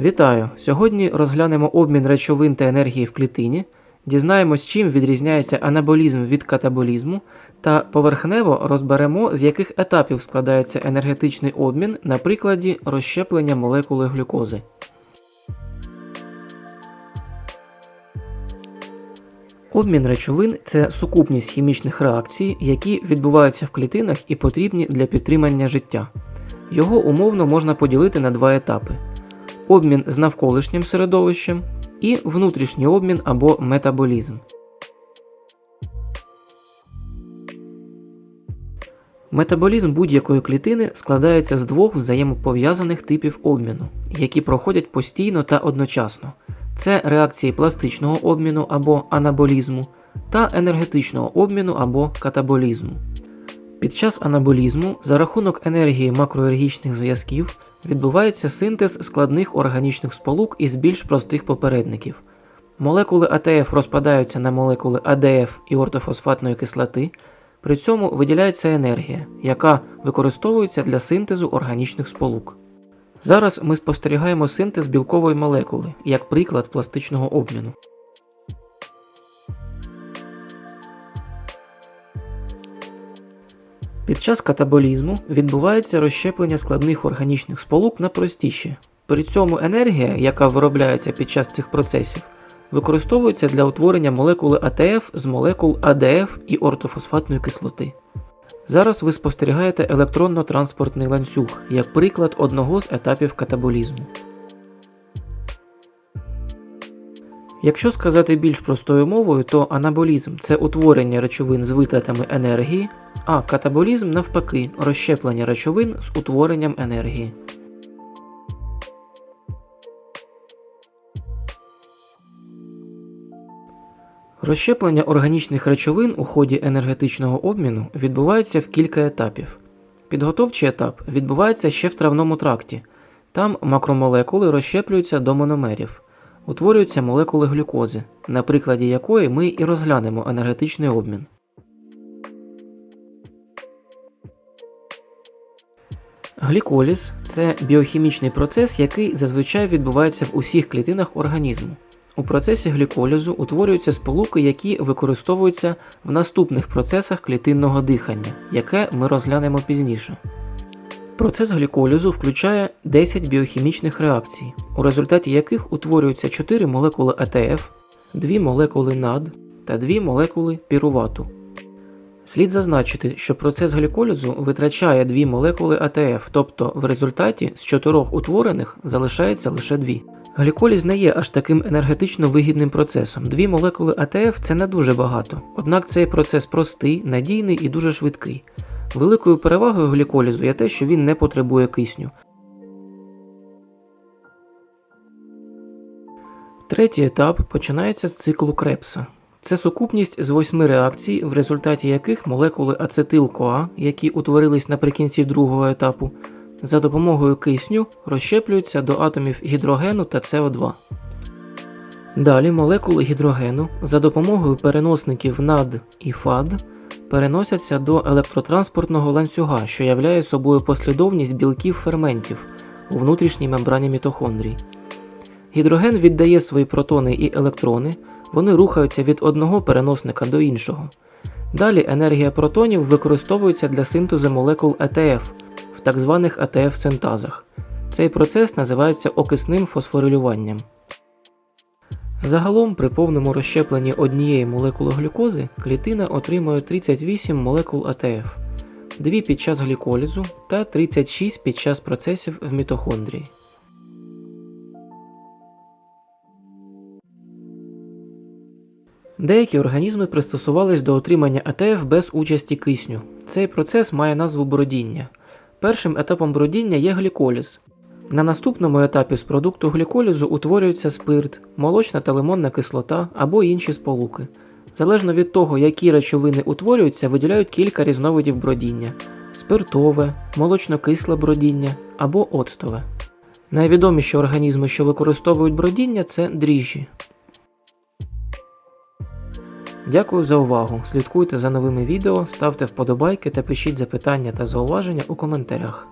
Вітаю! Сьогодні розглянемо обмін речовин та енергії в клітині, дізнаємось, чим відрізняється анаболізм від катаболізму, та поверхнево розберемо, з яких етапів складається енергетичний обмін на прикладі розщеплення молекули глюкози. Обмін речовин це сукупність хімічних реакцій, які відбуваються в клітинах і потрібні для підтримання життя. Його умовно можна поділити на два етапи: обмін з навколишнім середовищем і внутрішній обмін або метаболізм. Метаболізм будь-якої клітини складається з двох взаємопов'язаних типів обміну, які проходять постійно та одночасно. Це реакції пластичного обміну або анаболізму та енергетичного обміну або катаболізму. Під час анаболізму за рахунок енергії макроергічних зв'язків відбувається синтез складних органічних сполук із більш простих попередників. Молекули АТФ розпадаються на молекули АДФ і ортофосфатної кислоти, при цьому виділяється енергія, яка використовується для синтезу органічних сполук. Зараз ми спостерігаємо синтез білкової молекули як приклад пластичного обміну. Під час катаболізму відбувається розщеплення складних органічних сполук на простіші. При цьому енергія, яка виробляється під час цих процесів, використовується для утворення молекули АТФ з молекул АДФ і ортофосфатної кислоти. Зараз ви спостерігаєте електронно-транспортний ланцюг як приклад одного з етапів катаболізму. Якщо сказати більш простою мовою, то анаболізм це утворення речовин з витратами енергії, а катаболізм навпаки розщеплення речовин з утворенням енергії. Розщеплення органічних речовин у ході енергетичного обміну відбувається в кілька етапів. Підготовчий етап відбувається ще в травному тракті. Там макромолекули розщеплюються до мономерів, утворюються молекули глюкози, на прикладі якої ми і розглянемо енергетичний обмін. Гліколіз це біохімічний процес, який зазвичай відбувається в усіх клітинах організму. У процесі гліколізу утворюються сполуки, які використовуються в наступних процесах клітинного дихання, яке ми розглянемо пізніше. Процес гліколізу включає 10 біохімічних реакцій, у результаті яких утворюються 4 молекули АТФ, 2 молекули НАД та 2 молекули пірувату. Слід зазначити, що процес гліколізу витрачає 2 молекули АТФ, тобто в результаті з 4 утворених залишається лише 2. Гліколіз не є аж таким енергетично вигідним процесом. Дві молекули АТФ це не дуже багато, однак цей процес простий, надійний і дуже швидкий. Великою перевагою гліколізу є те, що він не потребує кисню. Третій етап починається з циклу Крепса. Це сукупність з восьми реакцій, в результаті яких молекули ацетил-КоА, які утворились наприкінці другого етапу, за допомогою кисню розщеплюються до атомів гідрогену та СО2. Далі молекули гідрогену за допомогою переносників НАД і ФАД переносяться до електротранспортного ланцюга, що являє собою послідовність білків ферментів у внутрішній мембрані мітохондрій. Гідроген віддає свої протони і електрони, вони рухаються від одного переносника до іншого. Далі енергія протонів використовується для синтезу молекул ЕТФ в так званих АТФ-синтазах. Цей процес називається окисним фосфорилюванням. Загалом при повному розщепленні однієї молекули глюкози клітина отримує 38 молекул АТФ, 2 під час гліколізу та 36 під час процесів в мітохондрії. Деякі організми пристосувались до отримання АТФ без участі кисню. Цей процес має назву бродіння. Першим етапом бродіння є гліколіз. На наступному етапі з продукту гліколізу утворюється спирт, молочна та лимонна кислота або інші сполуки. Залежно від того, які речовини утворюються, виділяють кілька різновидів бродіння спиртове, молочно-кисле бродіння або оцтове. Найвідоміші організми, що використовують бродіння, це дріжджі. Дякую за увагу. Слідкуйте за новими відео, ставте вподобайки та пишіть запитання та зауваження у коментарях.